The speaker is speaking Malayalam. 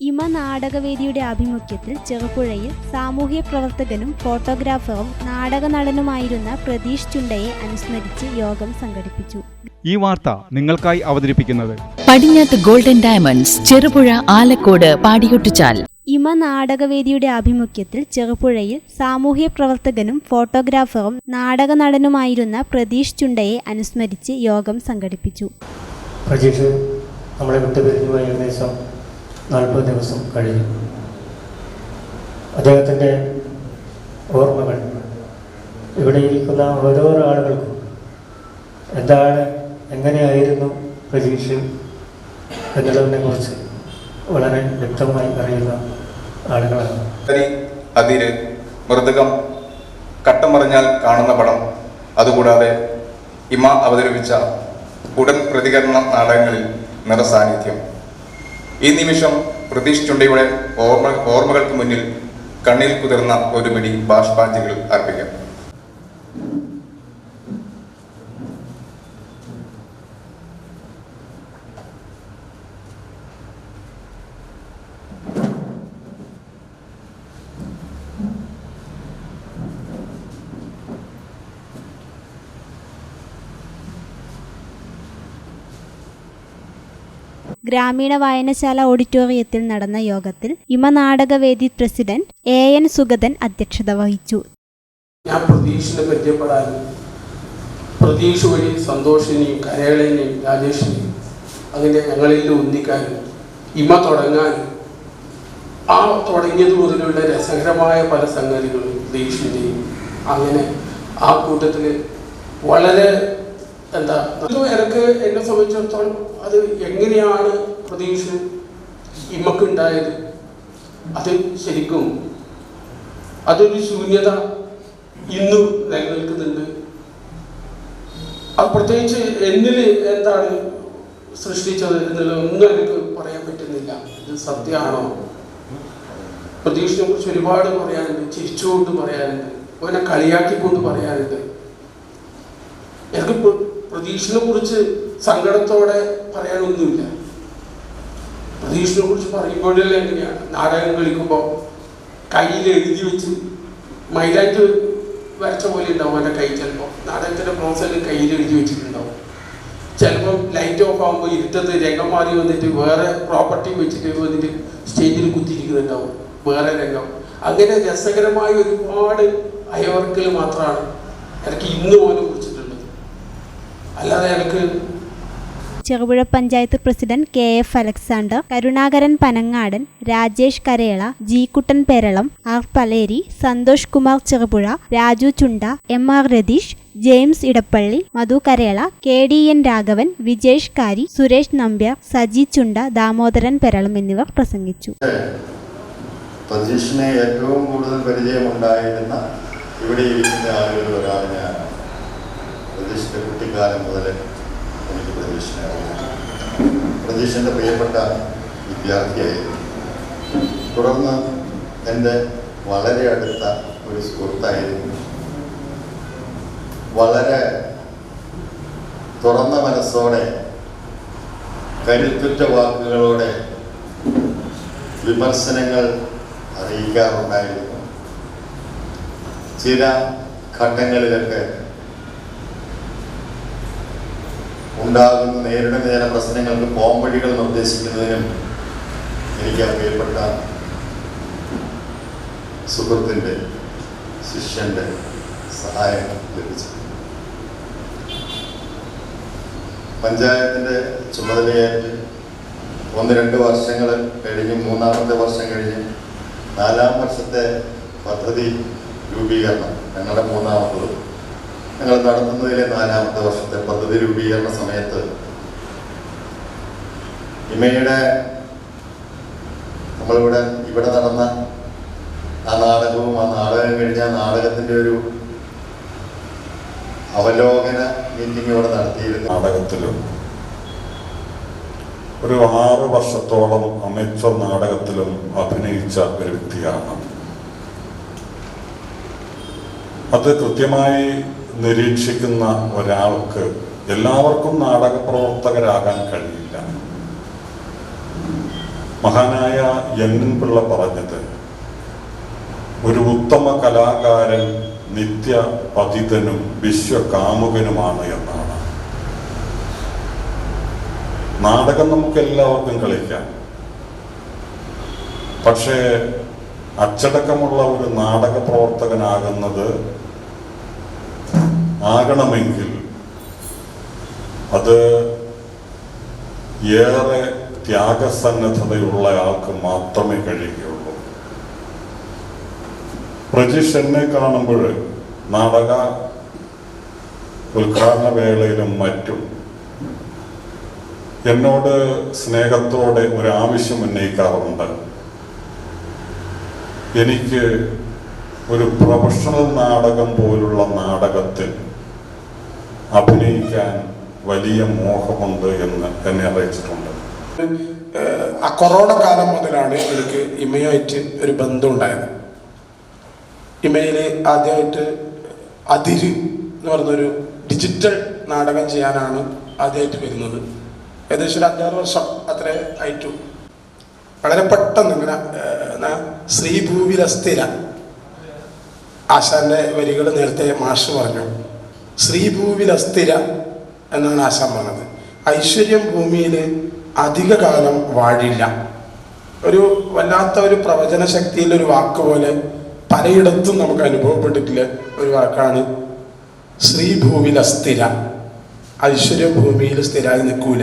ഇമ നാടകവേദിയുടെ ആഭിമുഖ്യത്തിൽ ചെറുപുഴയിൽ സാമൂഹ്യ പ്രവർത്തകനും ഫോട്ടോഗ്രാഫറും നാടക നടനുമായിരുന്ന പ്രതീഷ് ചുണ്ടയെ അനുസ്മരിച്ച് യോഗം സംഘടിപ്പിച്ചു. ഈ വാർത്ത നിങ്ങൾക്കായി അവതരിപ്പിക്കുന്നത് പടിഞ്ഞാത്ത് ഗോൾഡൻ ഡയമണ്ട്സ് ചെറുപുഴ ആലക്കോട് പാടിയൊട്ടിച്ചാൽ. ഇമ നാടകവേദിയുടെ ആഭിമുഖ്യത്തിൽ ചെറുപുഴയിൽ സാമൂഹ്യ പ്രവർത്തകനും ഫോട്ടോഗ്രാഫറും നാടക നടനുമായിരുന്ന പ്രതീഷ് ചുണ്ടയെ അനുസ്മരിച്ച് യോഗം സംഘടിപ്പിച്ചു. പ്രജീഷ് നമ്മളെ വിട്ടു പിരിഞ്ഞു ഏകദേശം നാൽപ്പത് ദിവസം കഴിഞ്ഞു. അദ്ദേഹത്തിന്റെ ഓർമ്മകൾ ഇവിടെ ഇരിക്കുന്ന ഓരോരോ ആളുകൾക്കും എന്താണ് എങ്ങനെയായിരുന്നു പ്രജീഷ് എന്നുള്ളതിനെക്കുറിച്ച് വളരെ വ്യക്തമായി അറിയുന്ന ആളുകളാണ്. അതിര് മൃതകം കട്ടം മറിഞ്ഞാൽ കാണുന്ന പടം അതുകൂടാതെ ഇമ അവതരിപ്പിച്ച ഉടൻ പ്രതികരണ നാടകങ്ങളിൽ നിറസാന്നിധ്യം. ഈ നിമിഷം പ്രതീഷ് ചുണ്ടയുടെ ഓർമ്മ ഓർമ്മകൾക്ക് മുന്നിൽ കണ്ണിൽ കുതിർന്ന ഒരു മിടി ബാഷ്പാഞ്ജലികൾ അർപ്പിക്കാം. ഗ്രാമീണ വായനശാല ഓഡിറ്റോറിയത്തിൽ നടന്ന യോഗത്തിൽ ഇമ നാടകവേദി പ്രസിഡന്റ് എ എൻ സുഗതൻ അധ്യക്ഷത വഹിച്ചു. ഞാൻ പ്രതീക്ഷിനെ പരിചയപ്പെടാനും പ്രതീക്ഷ വഴി സന്തോഷിനെയും കരളേനെയും രാജേഷിനെയും അങ്ങനെ ഞങ്ങളിൽ ഒന്നിക്കാനും ഇമ തുടങ്ങാനും ആ തുടങ്ങിയത് മുതലുള്ള രസകരമായ പല സംഗതികളും പ്രതീക്ഷിന്റെയും അങ്ങനെ ആ കൂട്ടത്തിൽ വളരെ എന്താ എനിക്ക് എന്നെ സംബന്ധിച്ചിടത്തോളം അത് എങ്ങനെയാണ് പ്രതീക്ഷ ഇമ്മക്കുണ്ടായത് അത് ശരിക്കും അതൊരു ശൂന്യത ഇന്നും നിലനിൽക്കുന്നുണ്ട്. അത് പ്രത്യേകിച്ച് എന്നിൽ എന്താണ് സൃഷ്ടിച്ചത് എന്നുള്ളതൊന്നും എനിക്ക് പറയാൻ പറ്റുന്നില്ല. ഇത് സത്യമാണോ? പ്രതീക്ഷയെ കുറിച്ച് ഒരുപാട് പറയാനുണ്ട്. ചിരിച്ചുകൊണ്ട് പറയാനുണ്ട്. അവനെ കളിയാക്കിക്കൊണ്ട് പറയാനുണ്ട്. എനിക്ക് പ്രതീക്ഷനെ കുറിച്ച് സങ്കടത്തോടെ പറയാനൊന്നുമില്ല. പ്രതീക്ഷനെ കുറിച്ച് പറയുമ്പോഴല്ലേ എങ്ങനെയാണ് നാടകം കളിക്കുമ്പോൾ കയ്യിൽ എഴുതി വെച്ച് മൈലാറ്റ് വരച്ച പോലെ ഉണ്ടാവും എന്റെ കൈ ചിലപ്പോൾ നാടകത്തിന്റെ പ്രോസസ്സിൽ കയ്യിൽ എഴുതി വെച്ചിട്ടുണ്ടാവും. ചിലപ്പോൾ ലൈറ്റ് ഓഫ് ആകുമ്പോൾ ഇരുട്ടത്ത് രംഗം മാറി വന്നിട്ട് വേറെ പ്രോപ്പർട്ടി വെച്ചിട്ട് വന്നിട്ട് സ്റ്റേജിൽ കുത്തിയിരിക്കുന്നുണ്ടാവും. വേറെ രംഗം. അങ്ങനെ രസകരമായ ഒരുപാട് അയവർക്കൽ മാത്രമാണ് എനിക്ക് ഇന്ന് പോലും കുറിച്ചിട്ടുള്ളത് അല്ലാതെ അയാൾക്ക് Cherupuzha panchayat president K F Alexander Karunakaran Panangadan Rajesh Karela G Kuttan Peralam R Paleri Santhosh Kumar Cherupuzha Raju Chunda M R Ratheesh James Edappally Madhu Karela K D N Raghavan Vijesh Kari Suresh Nambiar Saji Chunda Damodaran Peralam എന്നിവർ പ്രസംഗിച്ചു. ഏറ്റവും കൂടുതൽ പരിചയമുണ്ടായിരുന്ന ഇവിടെ ഇരിക്കുന്ന ആളുകളിൽ ഒരാൾ ഞാനാണ് പ്രതീഷിന്റെ കുട്ടിക്കാലം മുതൽ എനിക്ക് പ്രതീഷിനെ പ്രതീക്ഷന്റെ പ്രിയപ്പെട്ട വിദ്യാർത്ഥിയായിരുന്നു. തുടർന്ന് എന്റെ വളരെ അടുത്ത ഒരു സുഹൃത്തായിരുന്നു. വളരെ തുറന്ന മനസ്സോടെ കരുത്തുറ്റ വാക്കുകളോടെ വിമർശനങ്ങൾ അറിയിക്കാറുണ്ടായിരുന്നു. ചില ഘട്ടങ്ങളിലൊക്കെ ഉണ്ടാകുന്ന നേരിടുന്ന ചില പ്രശ്നങ്ങൾക്ക് പോംവഴികൾ നിർദ്ദേശിക്കുന്നതിനും എനിക്ക് ആ പ്രിയപ്പെട്ട സുഹൃത്തിന്റെ ശിഷ്യന്റെ സഹായം ലഭിച്ചു. പഞ്ചായത്തിന്റെ ചുമതലയേറ്റ് ഒന്ന് രണ്ട് വർഷങ്ങൾ കഴിഞ്ഞ് മൂന്നാമത്തെ വർഷം കഴിഞ്ഞ് നാലാം വർഷത്തെ പദ്ധതി രൂപീകരണം ഞങ്ങളുടെ മൂന്നാമത്തത്. ഞങ്ങൾ നടത്തുന്നതിലെ നാലാമത്തെ വർഷത്തെ പദ്ധതി രൂപീകരണ സമയത്ത് ഇമയുടെ നമ്മളിവിടെ ഇവിടെ നടന്ന ആ നാടകവും ആ നാടകം കഴിഞ്ഞ ആ നാടകത്തിന്റെ ഒരു അവലോകന മീറ്റിംഗ് ഇവിടെ നടത്തിയിരുന്നു. നാടകത്തിലും ഒരു ആറ് വർഷത്തോളം അമേച്ചർ നാടകത്തിലും അഭിനയിച്ച ഒരു വ്യക്തിയാണ്. അത് കൃത്യമായി നിരീക്ഷിക്കുന്ന ഒരാൾക്ക് എല്ലാവർക്കും നാടക പ്രവർത്തകരാകാൻ കഴിയില്ല. മഹാനായ എൻ പിള്ള പറഞ്ഞത് ഒരു ഉത്തമ കലാകാരൻ നിത്യ പതിതനും വിശ്വകാമുകനുമാണ് എന്നാണ്. നാടകം നമുക്ക് എല്ലാവർക്കും കളിക്കാം. പക്ഷേ അച്ചടക്കമുള്ള ഒരു നാടക പ്രവർത്തകനാകുന്നത് ആകണമെങ്കിൽ അത് ഏറെ ത്യാഗസന്നദ്ധതയുള്ള ആൾക്ക് മാത്രമേ കഴിയുകയുള്ളൂ. പ്രജിഷ് എന്നെ കാണുമ്പോൾ നാടക ഉദ്ഘാടന വേളയിലും മറ്റും എന്നോട് സ്നേഹത്തോടെ ഒരു ഉന്നയിക്കാറുണ്ട്. എനിക്ക് ഒരു പ്രൊഫഷണൽ നാടകം പോലുള്ള നാടകത്തിൽ അഭിനയിക്കാൻ വലിയ മോഹമുണ്ട് എന്ന് എന്നെ അറിയിച്ചിട്ടുണ്ട്. ആ കൊറോണ കാലം മുതലാണ് എനിക്ക് ഇമയുമായിട്ട് ഒരു ബന്ധം ഉണ്ടായത്. ഇമയിൽ ആദ്യമായിട്ട് അതിര് എന്ന് പറഞ്ഞൊരു ഡിജിറ്റൽ നാടകം ചെയ്യാനാണ് ആദ്യമായിട്ട് വരുന്നത്. ഏകദേശം ഒരു അഞ്ചാറ് വർഷം അത്രേ ആയിട്ടു. വളരെ പെട്ടെന്ന് ഇങ്ങനെ എന്നാ ശ്രീഭൂവിലസ്ഥിര ആശാന്റെ വരികൾ നേരത്തെ മാഷ് പറഞ്ഞു. ശ്രീഭൂവിലസ്ഥിര എന്നാണ് ആശാൻ പറഞ്ഞത് ഐശ്വര്യം ഭൂമിയിൽ അധിക കാലം വാഴില്ല. ഒരു വല്ലാത്ത ഒരു പ്രവചന ശക്തിയിലൊരു വാക്ക് പോലെ പലയിടത്തും നമുക്ക് അനുഭവപ്പെട്ടിട്ടില്ല ഒരു വാക്കാണ് ശ്രീഭൂവിൽ അസ്ഥിര. ഐശ്വര്യം ഭൂമിയിൽ സ്ഥിരമായി നിൽക്കൂല.